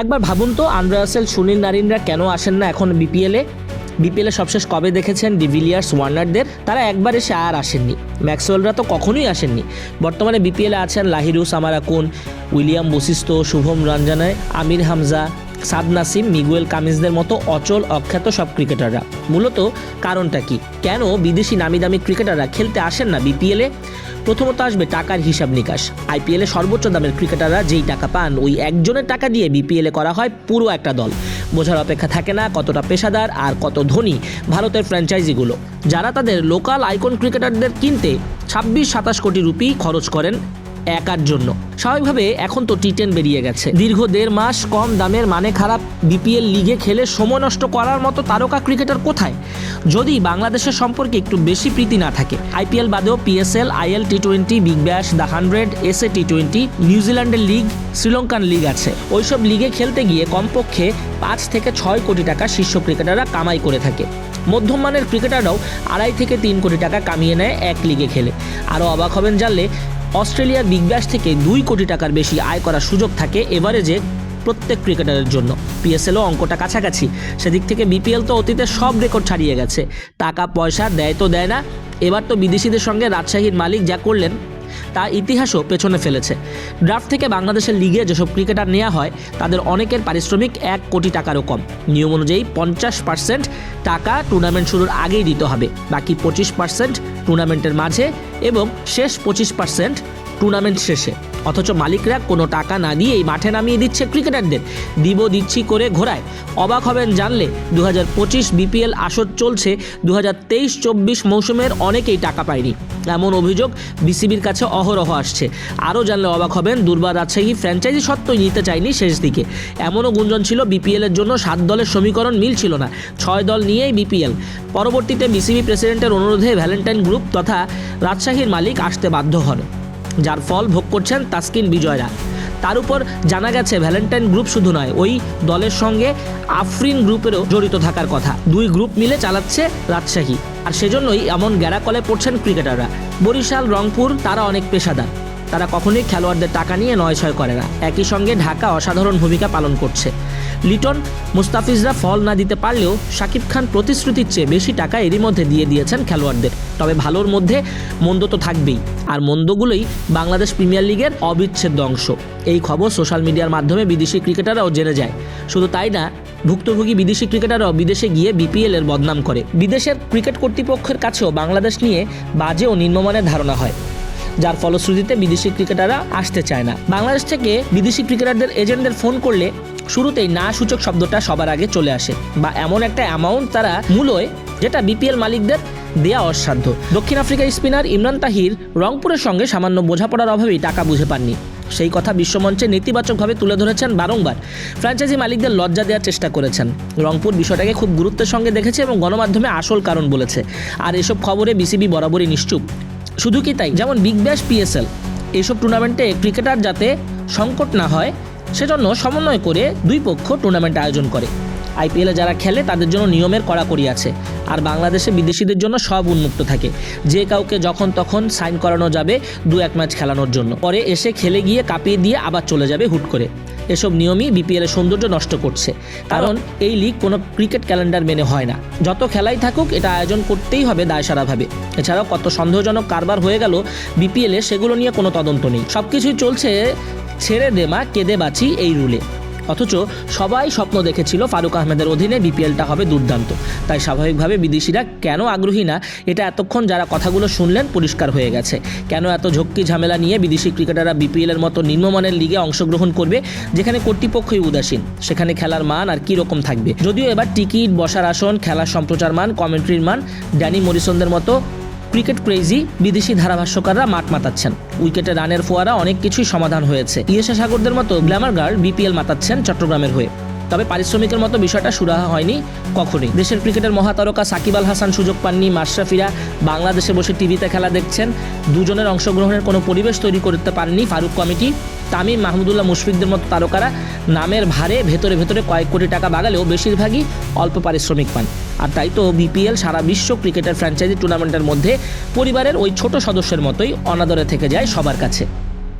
একবার ভাবুন তো আন্দ্রাসেল সুনীল নারিনরা কেন আসেন না এখন বিপিএলে বিপিএলে সবশেষ কবে দেখেছেন ডিভিলিয়ার্স ওয়ার্নারদের? তারা একবার এসে আর আসেননি। ম্যাক্সওয়েলরা তো কখনোই আসেননি। বর্তমানে বিপিএলে আছেন লাহিরু সামারাকুন উইলিয়াম বশিষ্ঠ, শুভম রঞ্জনায়, আমির হামজা, সাদ নাসিম, মিগুয়েল কামিজদের মতো অচল, অখ্যাত সব ক্রিকেটাররা। মূলত কারণটা কি? কেন বিদেশি নামি দামি ক্রিকেটাররা খেলতে আসেন না বিপিএলে প্রথমত আসবে টাকার হিসাব নিকাশ। আইপিএলে সর্বোচ্চ দামের ক্রিকেটাররা যেই টাকা পান, ওই একজনের টাকা দিয়ে বিপিএলে করা হয় পুরো একটা দল। বোঝার অপেক্ষা থাকে না কতটা পেশাদার আর কত ধনী ভারতের ফ্র্যাঞ্চাইজিগুলো। যারা তাদের লোকাল আইকন ক্রিকেটারদের কিনতে ছাব্বিশ সাতাশ কোটি রুপি খরচ করেন একার জন্য। স্বাভাবিকভাবে এখন তো টি টেন বেরিয়ে গেছে। দীর্ঘ দেড় মাস কম দামের মানে খারাপ বিপিএল লিগে খেলে সময় নষ্ট করার মতো তারকা ক্রিকেটার কোথায়? যদি বাংলাদেশের সম্পর্কে একটু বেশি প্রীতি না থাকে, আইপিএল বাদেও PSL IL T twenty, big bash, the hundred, S A T twenty, নিউজিল্যান্ডের লিগ, শ্রীলঙ্কান লিগ আছে। ওইসব লিগে খেলতে গিয়ে কমপক্ষে পাঁচ থেকে ছয় কোটি টাকা শীর্ষ ক্রিকেটাররা কামাই করে থাকে। মধ্যম মানের ক্রিকেটাররাও আড়াই থেকে তিন কোটি টাকা কামিয়ে নেয় এক লিগে খেলে। আরও অবাক হবেন জানলে অস্ট্রেলিয়ার বিগ ব্যাশ থেকে দুই কোটি টাকার বেশি আয় করার সুযোগ থাকে এভারেজে প্রত্যেক ক্রিকেটারের জন্য। পিএসএলও অঙ্কটা কাছাকাছি। সেদিক থেকে বিপিএল তো অতীতে সব রেকর্ড ছাড়িয়ে গেছে। টাকা, পয়সা, দেয় তো দেয় না। এবার তো বিদেশিদের সঙ্গে রাজশাহীর মালিক যা করলেন, তা ইতিহাসও পেছনে ফেলেছে। ড্রাফট থেকে বাংলাদেশের লিগে যেসব ক্রিকেটার নেওয়া হয়, তাদের অনেকের পারিশ্রমিক এক কোটি টাকারও কম। নিয়ম অনুযায়ী পঞ্চাশ পার্সেন্ট টাকা টুর্নামেন্ট শুরুর আগেই দিতে হবে। বাকি পঁচিশ পার্সেন্ট টুর্নামেন্টের মাঝে এবং শেষ পঁচিশ পার্সেন্ট টুর্নামেন্ট শেষে। অথচ মালিকরা কোনো টাকা না দিয়েই মাঠে নামিয়ে দিচ্ছে ক্রিকেটারদের। দিব দিচ্ছি করে ঘোরায়। অবাক হবেন জানলে দু হাজার পঁচিশ বিপিএল আসর চলছে দু হাজার মৌসুমের অনেকেই টাকা পায়নি। এমন অভিযোগ বিসিবির কাছে অহরহ আসছে। আরও জানলে অবাক হবেন, দুর্বার রাজশাহী ফ্র্যাঞ্চাইজি সত্ত্বই নিতে চায়নি শেষ দিকে। এমনও গুঞ্জন ছিল, বিপিএলের জন্য সাত দলের সমীকরণ মিল ছিল না। ছয় দল নিয়েই বিপিএল। পরবর্তীতে বিসিবি প্রেসিডেন্টের অনুরোধে ভ্যালেন্টাইন গ্রুপ তথা রাজশাহীর মালিক আসতে বাধ্য হন। যার ফল ভোগ করছেন তাসকিন বিজয়রা। তার উপর জানা গেছে, ভ্যালেন্টাইন গ্রুপ শুধু নয়, ওই দলের সঙ্গে আফরিন গ্রুপেরও জড়িত থাকার কথা। দুই গ্রুপ মিলে চালাচ্ছে রাজশাহী। আর সেজন্যই এমন গ্যারাকলে পড়ছেন ক্রিকেটাররা। বরিশাল, রংপুর, তারা অনেক পেশাদার। তারা কখনোই খেলোয়াড়দের টাকা নিয়ে নয় ছয় করে না। একই সঙ্গে ঢাকা অসাধারণ ভূমিকা পালন করছে। লিটন মুস্তাফিজরা ফল না দিতে পারলেও শাকিব খান প্রতিশ্রুতির চেয়ে বেশি টাকা এরই মধ্যে দিয়ে দিয়েছেন খেলোয়াড়দের। তবে ভালোর মধ্যে মন্দ তো থাকবেই। আর মন্দগুলোই বাংলাদেশ প্রিমিয়ার লিগের অবিচ্ছেদ্য অংশ। এই খবর সোশ্যাল মিডিয়ার মাধ্যমে বিদেশি ক্রিকেটাররাও জেনে যায়। শুধু তাই না, ভুক্তভোগী বিদেশি ক্রিকেটাররাও বিদেশে গিয়ে বিপিএল এর বদনাম করে। বিদেশের ক্রিকেট কর্তৃপক্ষের কাছেও বাংলাদেশ নিয়ে বাজে ও নিম্নমানের ধারণা হয়। যার ফলশ্রুতিতে বিদেশি ক্রিকেটাররা আসতে চায় না। বাংলাদেশ থেকে বিদেশি ক্রিকেটারদের এজেন্টদের ফোন করলে শুরুতেই না সূচক শব্দটা সবার আগে চলে আসে বা এমন একটা অ্যামাউন্ট তারা মূলয় যেটা বিপিএল মালিকদের দেয়া অসাধ্য। দক্ষিণ আফ্রিকার স্পিনার ইমরান তাহির রংপুরের সঙ্গে সামান্য বোঝাপড়ার অভাবেই টাকা বুঝে পাননি। সেই কথা বিশ্বমঞ্চে নেতিবাচকভাবে তুলে ধরেছেন বারংবার। ফ্র্যাঞ্চাইজি মালিকদের লজ্জা দেওয়ার চেষ্টা করেছেন। রংপুর বিষয়টাকে খুব গুরুত্বের সঙ্গে দেখেছে এবং গণমাধ্যমে আসল কারণ বলেছে। আর এসব খবরে বিসিবি বরাবরই নিশ্চুপ। শুধু কি তাই? যেমন বিগ ব্যাশ পিএসএল এসব টুর্নামেন্টে ক্রিকেটার যাতে সংকট না হয়, সেজন্য সমন্বয় করে দুই পক্ষ টুর্নামেন্ট আয়োজন করে। আইপিএলে যারা খেলে, তাদের জন্য নিয়মের কড়াকড়ি আছে। আর বাংলাদেশে বিদেশিদের জন্য সব উন্মুক্ত থাকে। যে কাউকে যখন তখন সাইন করানো যাবে দু এক ম্যাচ খেলানোর জন্য। পরে এসে খেলে গিয়ে কাঁপিয়ে দিয়ে আবার চলে যাবে হুট করে। এসব নিয়মই বিপিএল এর সৌন্দর্য নষ্ট করছে। কারণ এই লিগ কোনো ক্রিকেট ক্যালেন্ডার মেনে হয় না। যত খেলাই থাকুক, এটা আয়োজন করতেই হবে দায়সারাভাবে। এছাড়াও কত সন্দেহজনক কারবার হয়ে গেল বিপিএলে সেগুলো নিয়ে কোনো তদন্ত নেই। সব কিছুই চলছে ছেড়ে দেমা, কেঁদে বাঁচি এই রুলে অথচ সবাই স্বপ্ন দেখেছিল ফারুক আহমেদের অধীনে বিপিএলটা হবে দুর্দান্ত। তাই স্বাভাবিকভাবে বিদেশিরা কেন আগ্রহী না, এটা এতক্ষণ যারা কথাগুলো শুনলেন পরিষ্কার হয়ে গেছে। কেন এত ঝক্কি ঝামেলা নিয়ে বিদেশি ক্রিকেটাররা বিপিএলের মতো নিম্নমানের লিগে অংশগ্রহণ করবে, যেখানে কর্তৃপক্ষই উদাসীন, সেখানে খেলার মান আর কী রকম থাকবে? যদিও এবার টিকিট বসার আসন, খেলার সম্প্রচার মান, কমেন্ট্রির মান, ড্যানি মরিসনদের মতো ক্রিকেট ক্রেজি বিদেশি ধারাভাষ্যকাররা মাঠ মাতাচ্ছেন। উইকেটে রানের ফোয়ারা অনেক কিছুই সমাধান হয়েছে। ইয়েশা সাগরদের মতো গ্ল্যামার গার্ল বিপিএল মাতাচ্ছেন চট্টগ্রামের হয়ে। তবে পারিশ্রমিকের মতো বিষয়টা সুরাহা হয়নি কখনোই। দেশের ক্রিকেটের মহাতারকা সাকিব আল হাসান সুযোগ পাননি মাশরাফিরা। বাংলাদেশে বসে টিভিতে খেলা দেখছেন। দুজনের অংশগ্রহণের কোনো পরিবেশ তৈরি করতে পারেনি ফারুক কমিটি। তামিম মাহমুদুল্লাহ মুশফিকদের মতো তারকারা নামের ভারে ভেতরে ভেতরে কয়েক কোটি টাকা বাগালেও বেশিরভাগই অল্প পারিশ্রমিক পান। আর তাই তো বিপিএল সারা বিশ্ব ক্রিকেটের ফ্র্যাঞ্চাইজি টুর্নামেন্টের মধ্যে পরিবারের ওই ছোট সদস্যের মতোই অনাদরে থেকে যায় সবার কাছে।